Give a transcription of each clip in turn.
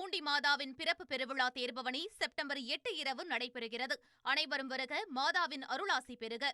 பூண்டி மாதாவின் பிறப்பு பெருவிழா தேர்பவனி செப்டம்பர் எட்டு இரவு நடைபெறுகிறது. அனைவரும் வருக மாதாவின் அருளாசி பெறுக.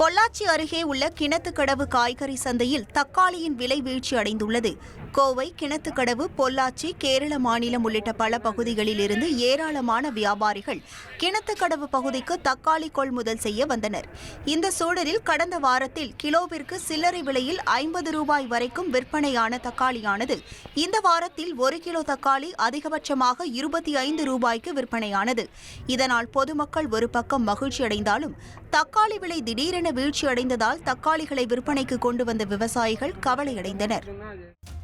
பொள்ளாச்சி அருகே உள்ள கிணத்துக்கடவு காய்கறி சந்தையில் தக்காளியின் விலை வீழ்ச்சி அடைந்துள்ளது. கோவை கிணத்துக்கடவு பொள்ளாச்சி கேரள மாநிலம் உள்ளிட்ட பல பகுதிகளில் இருந்து ஏராளமான வியாபாரிகள் கிணத்துக்கடவு பகுதிக்கு தக்காளி கொள்முதல் செய்ய வந்தனர். இந்த சூழலில் கடந்த வாரத்தில் கிலோவிற்கு சில்லறை விலையில் ஐம்பது ரூபாய் வரைக்கும் விற்பனையான தக்காளியானது இந்த வாரத்தில் ஒரு கிலோ தக்காளி அதிகபட்சமாக இருபத்தி ஐந்து ரூபாய்க்கு விற்பனையானது. இதனால் பொதுமக்கள் ஒரு பக்கம் மகிழ்ச்சி அடைந்தாலும் தக்காளி விலை திடீரென வீழ்ச்சி அடைந்ததால் தக்காளிகளை விற்பனைக்கு கொண்டு வந்த விவசாயிகள் கவலையடைந்தனர்.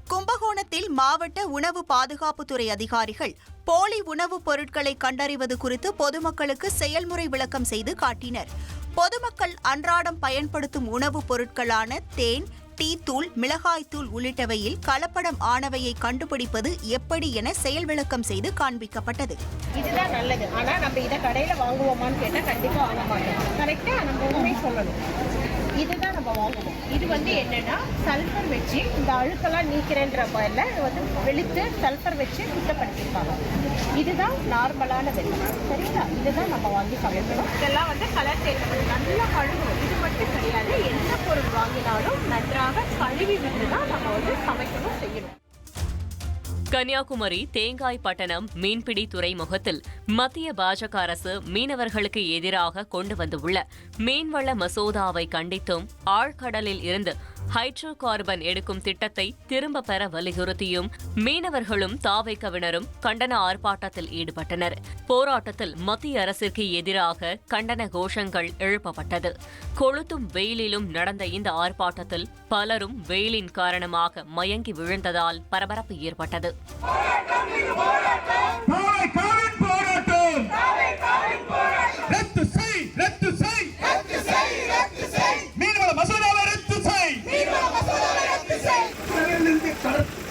கும்பகோணத்தில் மாவட்ட உணவு பாதுகாப்புத்துறை அதிகாரிகள் போலி உணவுப் பொருட்களை கண்டறிவது குறித்து பொதுமக்களுக்கு செயல்முறை விளக்கம் செய்து காட்டினர். பொதுமக்கள் அன்றாடம் பயன்படுத்தும் உணவுப் பொருட்களான தேன் டீ தூள் மிளகாய்த்தூள் உள்ளிட்டவையில் கலப்படம் ஆனவையை கண்டுபிடிப்பது எப்படி என செயல் விளக்கம் செய்து காண்பிக்கப்பட்டது. இதுதான் நல்லது. ஆனா நம்ம இதை கடையில வாங்குவோமான்னு கேட்டா கண்டிப்பா வாங்க மாட்டோம். கரெக்டா நம்ம உண்மை சொல்லணும். இதுதான் நம்ம வாங்குவோம். இது வந்து என்னன்னா சல்ஃபர் வச்சு இந்த அழுக்கெல்லாம் நீக்கிறேன்ற பேர்ல வந்து வெளுத்து சல்ஃபர் வச்சு சுத்தப்படுத்திருப்பாங்க இதுதான் நார்மலான வெள்ளம் சரிங்களா? இதுதான் நம்ம வாங்கி சமைக்கணும். இதெல்லாம் வந்து கலர் சேர்க்கப்படும் நல்லா கழுவணும். இது விட்டு தான் நம்ம வந்து சமைக்கணும் செய்யணும் கன்னியாகுமரி தேங்காய் பட்டணம் மீன்பிடி துறைமுகத்தில் மத்திய பாஜக அரசு மீனவர்களுக்கு எதிராக கொண்டு வந்துள்ள மீன்வள மசோதாவை கண்டித்தும் ஆழ்கடலில் இருந்து ஹைட்ரோ கார்பன் எடுக்கும் திட்டத்தை திரும்ப பெற வலியுறுத்தியும் மீனவர்களும் தாவைக்கவினரும் கண்டன ஆர்ப்பாட்டத்தில் ஈடுபட்டனர். போராட்டத்தில் மத்திய அரசிற்கு எதிராக கண்டன கோஷங்கள் எழுப்பப்பட்டது. கொளுத்தும் வெயிலிலும் நடந்த இந்த ஆர்ப்பாட்டத்தில் பலரும் வெயிலின் காரணமாக மயங்கி விழுந்ததால் பரபரப்பு ஏற்பட்டது.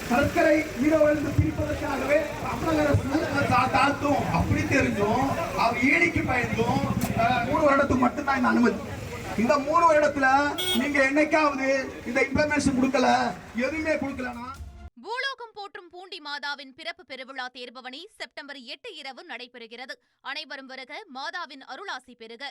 கடற்கரை மீனவர்களிருந்து பிரிப்பதற்காகவே தமிழக அரசு தா- அப்படி தெரிஞ்சும் அவர் ஏடிக்கு பயந்தும் மூணு வருடத்துக்கு மட்டும்தான் இந்த அனுமதி. இந்த மூணு வருடத்துல நீங்க என்னைக்காவது இந்த இன்ஃபர்மேஷன் கொடுக்கல? எதுவுமே கொடுக்கலனா பூலோகம் போற்றும் பூண்டி மாதாவின் பிறப்பு பெருவிழா தேர்பவனி செப்டம்பர் எட்டு இரவு நடைபெறுகிறது. அனைவரும் வருக மாதாவின் அருளாசி பெறுக.